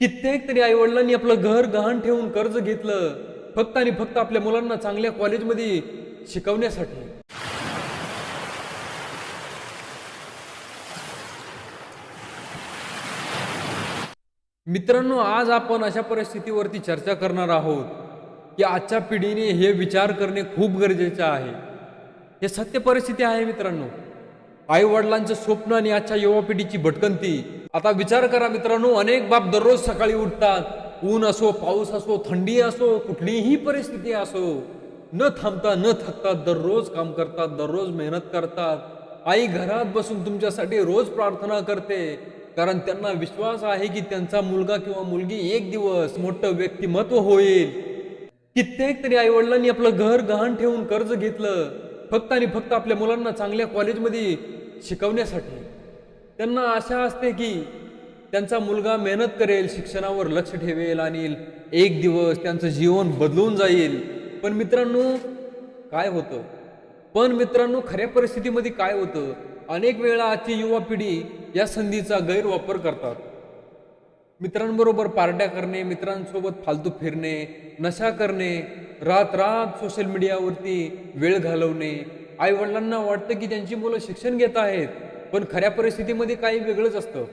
कित्येक तरी आई वडिलांनी आपलं घर गहाण ठेवून कर्ज घेतलं फक्त आणि फक्त आपल्या मुलांना चांगल्या कॉलेजमध्ये शिकवण्यासाठी. मित्रांनो आज आपण अशा परिस्थितीवरती चर्चा करणार आहोत की आजच्या पिढीने हे विचार करणे खूप गरजेचे आहे. हे सत्य परिस्थिती आहे मित्रांनो. आई वडिलांचं स्वप्न आणि आजच्या युवा पिढीची भटकंती आता विचार करा मित्रांनो अनेक बाप दररोज सकाळी उठतात. ऊन असो पाऊस असो थंडी असो कुठलीही परिस्थिती असो न थांबता न थकता दररोज काम करतात दररोज मेहनत करतात. आई घरात बसून तुमच्यासाठी रोज प्रार्थना करते कारण त्यांना विश्वास आहे की त्यांचा मुलगा किंवा मुलगी एक दिवस मोठं व्यक्तिमत्व होईल. कित्येक तरी आई वडिलांनी आपलं घर गहाण ठेवून कर्ज घेतलं फक्त आणि फक्त आपल्या मुलांना चांगल्या कॉलेजमध्ये शिकवण्यासाठी. त्यांना आशा असते की त्यांचा मुलगा मेहनत करेल शिक्षणावर लक्ष ठेवेल आणि एक दिवस त्यांचं जीवन बदलून जाईल. पण मित्रांनो काय होतं? पण मित्रांनो खऱ्या परिस्थितीमध्ये काय होतं? अनेक वेळा आजची युवा पिढी या संधीचा गैरवापर करतात. मित्रांबरोबर पार्ट्या करणे मित्रांसोबत फालतू फिरणे नशा करणे रात रात सोशल मीडियावरती वेळ घालवणे आई वडिलांना वाटतं की त्यांची मुलं शिक्षण घेत आहेत. पण खऱ्या परिस्थितीमध्ये काही वेगळंच असतं.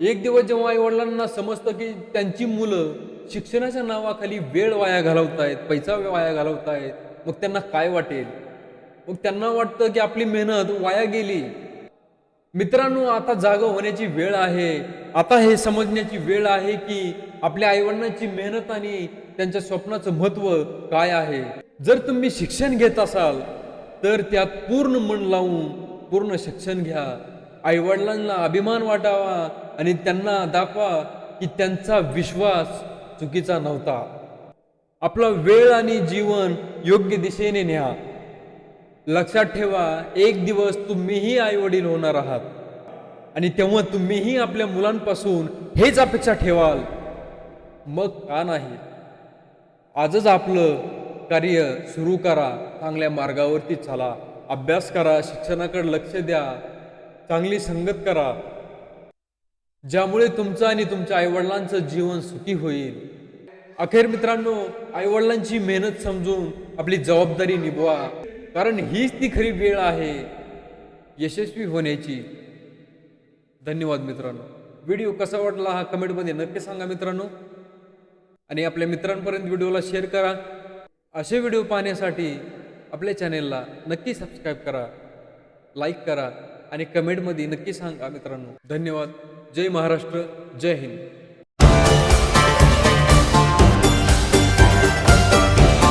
एक दिवस जेव्हा आई वडिलांना समजतं की त्यांची मुलं शिक्षणाच्या नावाखाली वेळ वाया घालवतायत पैसा वाया घालवतायत मग त्यांना काय वाटेल? मग त्यांना वाटतं की आपली मेहनत वाया गेली. मित्रांनो आता जाग होण्याची वेळ आहे. आता हे समजण्याची वेळ आहे की आपल्या आईवडिलांची मेहनत आणि त्यांच्या स्वप्नाचं महत्त्व काय आहे? जर तुम्ही शिक्षण घेत असाल तर त्यात पूर्ण मन लावून पूर्ण शिक्षण घ्या. आईवडिलांना अभिमान वाटावा आणि त्यांना दाखवा की त्यांचा विश्वास चुकीचा नव्हता. आपला वेळ आणि जीवन योग्य दिशेने न्या. लक्षात ठेवा एक दिवस तुम्हीही आई वडील होणार आहात. आणि तेव्हा तुम्हीही आपल्या मुलांपासून हेच अपेक्षा ठेवाल. मग का नाही? आजच आपलं कार्य सुरू करा. चांगल्या मार्गावरती चला. अभ्यास करा शिक्षणाकडे लक्ष द्या चांगली संगत करा. ज्यामुळे तुमचं आणि तुमच्या आईवडिलांचं जीवन सुखी होईल. अखेर मित्रांनो आईवडिलांची मेहनत समजून आपली जबाबदारी निभवा. कारण हीच ती खरी वेळ आहे यशस्वी होण्याची. धन्यवाद मित्रांनो. व्हिडिओ कसा वाटला हा कमेंटमध्ये नक्की सांगा मित्रांनो. आणि आपल्या मित्रांपर्यंत व्हिडिओला शेअर करा. असे व्हिडिओ पाहण्यासाठी आपल्या चॅनेलला नक्की सबस्क्राईब करा लाईक करा आणि कमेंटमध्ये नक्की सांगा मित्रांनो. धन्यवाद. जय महाराष्ट्र. जय हिंद.